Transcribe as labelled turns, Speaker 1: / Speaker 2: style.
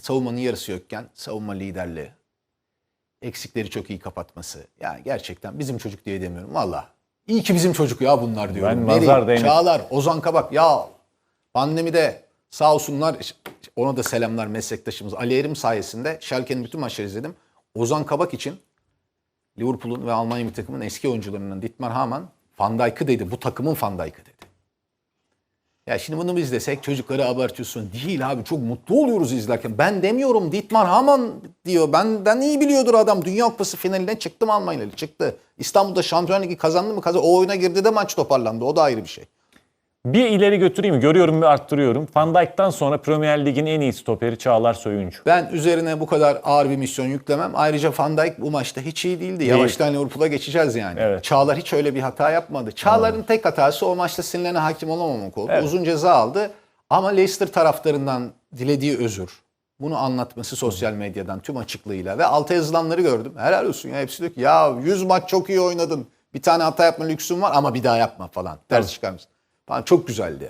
Speaker 1: savunmanın yarısı yokken savunma liderliği, eksikleri çok iyi kapatması. Yani gerçekten bizim çocuk diye demiyorum valla. İyi ki bizim çocuk ya bunlar diyorum.
Speaker 2: Ben
Speaker 1: Meri,
Speaker 2: nazar değmesin.
Speaker 1: Çağlar, Ozan Kabak ya pandemide sağ olsunlar ona da selamlar meslektaşımız Ali Erim sayesinde Schalke'nin bütün maçları izledim. Ozan Kabak için Liverpool'un ve Almanya bir takımın eski oyuncularından Dietmar Hamann Van Dijk'ı dedi. Bu takımın Van Dijk'ı dedi. Ya şimdi bunu biz desek çocukları abartıyorsun. Değil abi çok mutlu oluyoruz izlerken. Ben demiyorum Dietmar Hamann diyor. Benden iyi biliyordur adam. Dünya Kupası finaline çıktı mı Almanya'lı? Çıktı. İstanbul'da Şampiyon Ligi kazandı mı? Kazandı. O oyuna girdi de maç toparlandı. O da ayrı bir şey.
Speaker 2: Bir ileri götüreyim? Görüyorum ve arttırıyorum. Van Dijk'tan sonra Premier Lig'in en iyi stoperi Çağlar Söyüncü.
Speaker 1: Ben üzerine bu kadar ağır bir misyon yüklemem. Ayrıca Van Dijk bu maçta hiç iyi değildi. Yavaştan Liverpool'a geçeceğiz yani.
Speaker 2: Evet.
Speaker 1: Çağlar hiç öyle bir hata yapmadı. Çağlar'ın tek hatası o maçta sinirlerine hakim olamamak oldu.
Speaker 2: Evet.
Speaker 1: Uzun ceza aldı. Ama Leicester taraftarından dilediği özür. Bunu anlatması sosyal medyadan tüm açıklığıyla ve alta yazılanları gördüm. Helal olsun ya hepsi diyor ki ya 100 maç çok iyi oynadın. Bir tane hata yapma lüksün var ama bir daha yapma falan. Ters çıkarmışsın. Falan çok güzeldi.